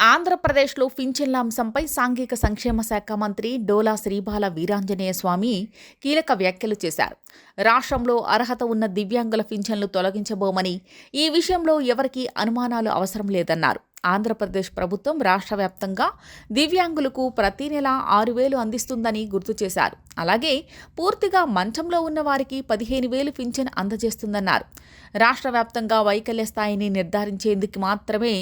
ఆంధ్రప్రదేశ్లో పింఛన్ల అంశంపై సాంఘిక సంక్షేమ శాఖ మంత్రి డోలా శ్రీబాల వీరాంజనేయ స్వామి కీలక వ్యాఖ్యలు చేశారు. రాష్ట్రంలో అర్హత ఉన్న దివ్యాంగుల పింఛన్లు తొలగించబోమని ఈ విషయంలో ఎవరికీ అనుమానాలు అవసరం లేదన్నారు. ఆంధ్రప్రదేశ్ ప్రభుత్వం రాష్ట్ర వ్యాప్తంగా దివ్యాంగులకు ప్రతి నెల ఆరు వేలు అందిస్తుందని గుర్తు చేశారు. అలాగే పూర్తిగా మంచంలో ఉన్న వారికి పదిహేను వేలు పింఛన్ అందజేస్తుందన్నారు. రాష్ట్ర వ్యాప్తంగా వైకల్య స్థాయిని నిర్ధారించేందుకు మాత్రమే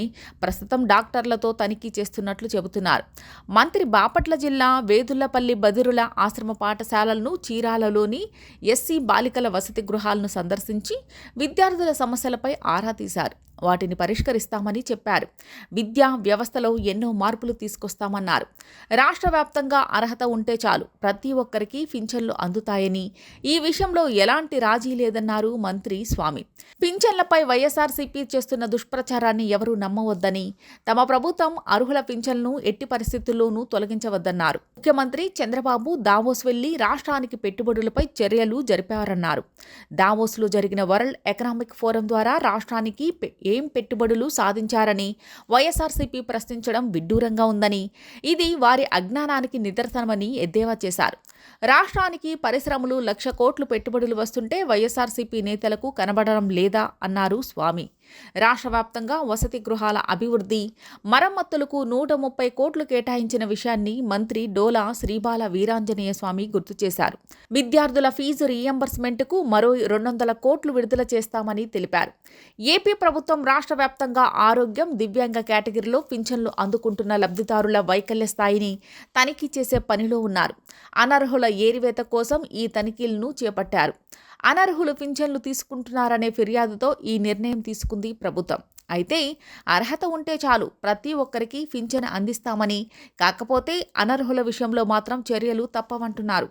ప్రస్తుతం డాక్టర్లతో తనిఖీ చేస్తున్నట్లు చెబుతున్నారు. మంత్రి బాపట్ల జిల్లా వేదుల్లపల్లి బదిరుల ఆశ్రమ పాఠశాలలను చీరాలలోని ఎస్సీ బాలికల వసతి గృహాలను సందర్శించి విద్యార్థుల సమస్యలపై ఆరా తీశారు. వాటిని పరిష్కరిస్తామని చెప్పారు. విద్యా వ్యవస్థలో ఎన్నో మార్పులు తీసుకొస్తామన్నారు. రాష్ట్ర వ్యాప్తంగా అర్హత ఉంటే చాలు ప్రతి ఒక్కరికి పింఛన్లు అందుతాయని ఈ విషయంలో ఎలాంటి రాజీ లేదన్నారు మంత్రి స్వామి. పింఛన్లపై వైఎస్ఆర్సీపీ చేస్తున్న దుష్ప్రచారాన్ని ఎవరూ నమ్మవద్దని తమ ప్రభుత్వం అర్హుల పింఛన్లను ఎట్టి పరిస్థితుల్లోనూ తొలగించవద్దన్నారు. ముఖ్యమంత్రి చంద్రబాబు దావోస్ వెళ్ళి రాష్ట్రానికి పెట్టుబడులపై చర్యలు జరిపారన్నారు. దావోస్లో జరిగిన వరల్డ్ ఎకనామిక్ ఫోరం ద్వారా రాష్ట్రానికి ఏం పెట్టుబడులు సాధించారని వైఎస్ఆర్సీపీ ప్రశ్నించడం విడ్డూరంగా ఉందని. ఇది వారి అజ్ఞానానికి నిదర్శనమని ఎద్దేవా చేశారు. రాష్ట్రానికి పరిశ్రమలు లక్ష కోట్లు పెట్టుబడులు వస్తుంటే వైఎస్ఆర్సీపీ నేతలకు కనబడడం లేదా అన్నారు స్వామి. రాష్ట్ర వ్యాప్తంగా వసతి గృహాల అభివృద్ధి మరమ్మతులకు నూట ముప్పై కోట్లు కేటాయించిన విషయాన్ని మంత్రి డోలా శ్రీబాల వీరాంజనేయ స్వామి గుర్తు చేశారు. విద్యార్థుల ఫీజు రీఎంబర్స్మెంట్కు మరో రెండు వందల కోట్లు విడుదల చేస్తామని తెలిపారు. ఏపీ ప్రభుత్వం రాష్ట్ర వ్యాప్తంగా ఆరోగ్యం దివ్యాంగ కేటగిరీలో పింఛన్లు అందుకుంటున్న లబ్ధిదారుల వైకల్య స్థాయిని తనిఖీ చేసే పనిలో ఉన్నారు. అనర్హుల ఏరివేత కోసం ఈ తనిఖీలను చేపట్టారు. అనర్హులు పింఛన్లు తీసుకుంటున్నారనే ఫిర్యాదుతో ఈ నిర్ణయం తీసుకుంది ప్రభుత్వం. అయితే అర్హత ఉంటే చాలు ప్రతి ఒక్కరికి పింఛన్ అందిస్తామని కాకపోతే అనర్హుల విషయంలో మాత్రం చర్యలు తప్పవంటున్నారు.